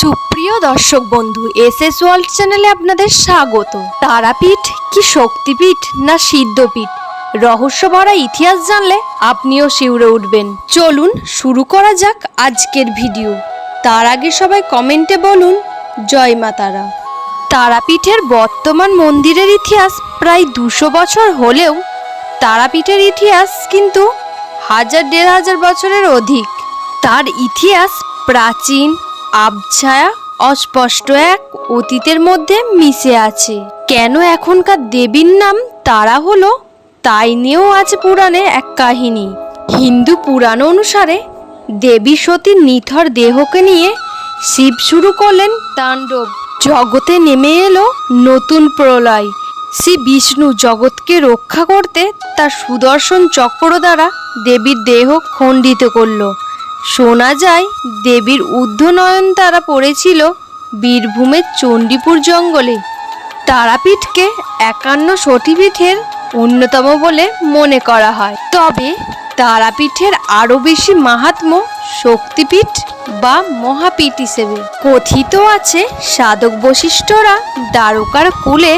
সুপ্রিয় দর্শক বন্ধু এস এস ওয়ার্ল্ড চ্যানেলে আপনাদের স্বাগত। তারাপীঠ কি শক্তিপীঠ না সিদ্ধপীঠ? রহস্য ভরা ইতিহাস জানলে আপনিও শিউরে উঠবেন। চলুন শুরু করা যাক আজকের ভিডিও। তার আগে সবাই কমেন্টে বলুন, জয় মা তারা। তারাপীঠের বর্তমান মন্দিরের ইতিহাস প্রায় দুশো বছর হলেও তারাপীঠের ইতিহাস কিন্তু হাজার দেড় হাজার বছরের অধিক। তার ইতিহাস প্রাচীন আবছায়া অস্পষ্ট এক অতীতের মধ্যে মিশে আছে। কেন এখনকার দেবীর নাম তারা হলো, তাই নিয়েও আছে পুরাণে এক কাহিনী। হিন্দু পুরাণ অনুসারে দেবী সতীর নিথর দেহকে নিয়ে শিব শুরু করলেন তাণ্ডব। জগতে নেমে এলো নতুন প্রলয়। শ্রী বিষ্ণু জগৎকে রক্ষা করতে তার সুদর্শন চক্র দ্বারা দেবীর দেহ খণ্ডিত করল। শোনা যায় দেবীর ঊর্ধ্বনয়ন তারা পড়েছিল বীরভূমের চণ্ডীপুর জঙ্গলে। তারাপীঠকে একান্ন সতীপীঠের অন্যতম বলে মনে করা হয়। তবে তারাপীঠের আরও বেশি মাহাত্ম্য শক্তিপীঠ বা মহাপীঠ হিসেবে। কথিত আছে সাধক বশিষ্ঠরা দ্বারকার কুলে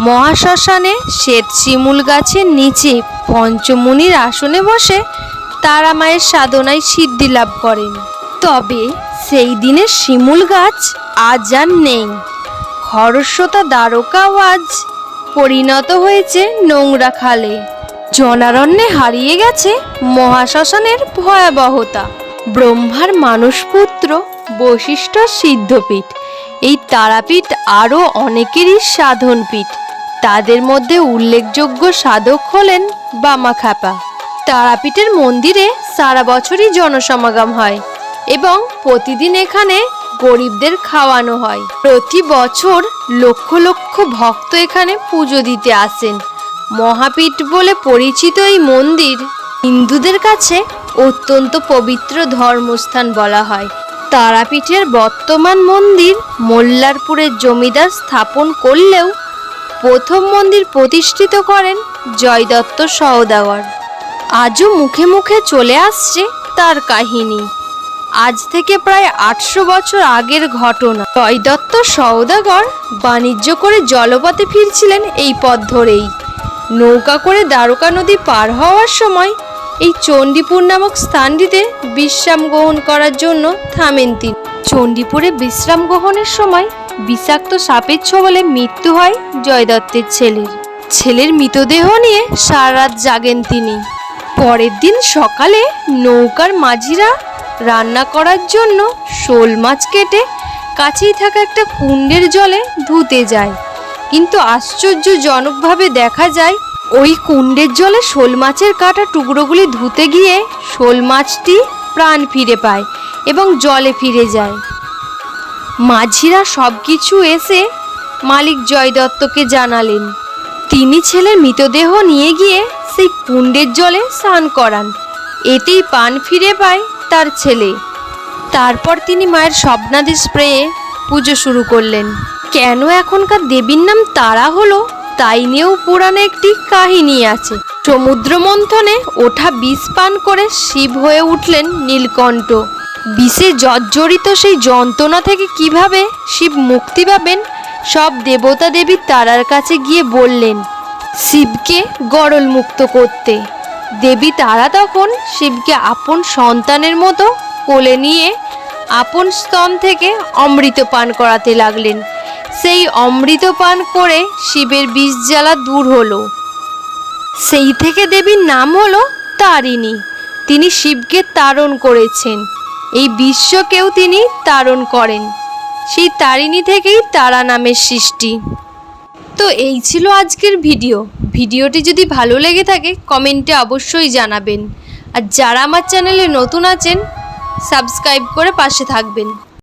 মহাশ্মশানে শ্বেত শিমুল গাছের নিচে পঞ্চমুনির আসনে বসে তারা মায়ের সাধনায় সিদ্ধি লাভ করেন। তবে সেই দিনের শিমুল গাছ আজ আর নেই। খরস্রোতা দ্বারকাও আজ পরিণত হয়েছে নোংরা খালে। জনারণ্যে হারিয়ে গেছে মহাশ্মশানের ভয়াবহতা। ব্রহ্মার মানসপুত্র বশিষ্ঠ সিদ্ধপীঠ। এই তারাপীঠ আরও অনেকেরই সাধনপীঠ। তাদের মধ্যে উল্লেখযোগ্য সাধক হলেন বামাখ্যাপা। তারাপীঠের মন্দিরে সারা বছরই জনসমাগম হয় এবং প্রতিদিন এখানে গরিবদের খাওয়ানো হয়। প্রতি বছর লক্ষ লক্ষ ভক্ত এখানে পুজো দিতে আসেন। মহাপীঠ বলে পরিচিত এই মন্দির হিন্দুদের কাছে অত্যন্ত পবিত্র ধর্মস্থান বলা হয়। তারাপীঠের বর্তমান মন্দির মোল্লারপুরের জমিদার স্থাপন করলেও প্রথম মন্দির প্রতিষ্ঠিত করেন জয়দত্ত সওদাগর। আজও মুখে মুখে চলে আসছে তার কাহিনী। আজ থেকে প্রায় আটশো বছর আগের ঘটনা। জয়দত্ত সওদাগর বাণিজ্য করে জলপথে ফিরছিলেন এই পথ ধরেই। নৌকা করে দ্বারকা নদী পার হওয়ার সময় এই চণ্ডীপুর নামক স্থানটিতে বিশ্রাম গ্রহণ করার জন্য থামেন তিনি। চণ্ডীপুরে বিশ্রাম গ্রহণের সময় বিষাক্ত সাপের ছবলে মৃত্যু হয় জয়দত্তের ছেলের। ছেলের মৃতদেহ নিয়ে সারা রাত জাগেন তিনি। পরের দিন সকালে নৌকার মাঝিরা রান্না করার জন্য শোল মাছ কেটে কাছেই থাকা একটা কুণ্ডের জলে ধুতে যায়। কিন্তু আশ্চর্যজনকভাবে দেখা যায়, ওই কুণ্ডের জলে শোল মাছের কাটা টুকরোগুলি ধুতে গিয়ে শোল মাছটি প্রাণ ফিরে পায় এবং জলে ফিরে যায়। মাঝিরা সব কিছু এসে মালিক জয় দত্তকে জানালেন, তিনি ছেলের মৃতদেহ নিয়ে গিয়ে সেই কুণ্ডের জলে স্নান করান। এতেই পান ফিরে পায় তার ছেলে। তারপর তিনি মায়ের স্বপ্নাদি স্প্রেয়ে পুজো শুরু করলেন। কেন এখনকার দেবীর নাম তারা হলো তাই নিয়েও পুরাণে একটি কাহিনী আছে। সমুদ্র মন্থনে ওঠা বিষ পান করে শিব হয়ে উঠলেন নীলকণ্ঠ। বিষে জর্জরিত সেই যন্ত্রণা থেকে কীভাবে শিব মুক্তি পাবেন, সব দেবতা দেবী তারার কাছে গিয়ে বললেন শিবকে গরল মুক্ত করতে। দেবী তারা তখন শিবকে আপন সন্তানের মতো কোলে নিয়ে আপন স্তন থেকে অমৃত পান করাতে লাগলেন। সেই অমৃত পান করে শিবের বিষ জ্বালা দূর হলো। সেই থেকে দেবীর নাম হলো তারিণী। তিনি শিবকে তারণ করেছেন। এই বিশ্বকেও তিনি তারণ করেন। সেই তারিণী থেকেই তারা নামের সৃষ্টি। তো এই ছিল আজকের ভিডিও। ভিডিওটি যদি ভালো লেগে থাকে, কমেন্টে অবশ্যই জানাবেন। আর যারা আমার চ্যানেলে নতুন আছেন, সাবস্ক্রাইব করে পাশে থাকবেন।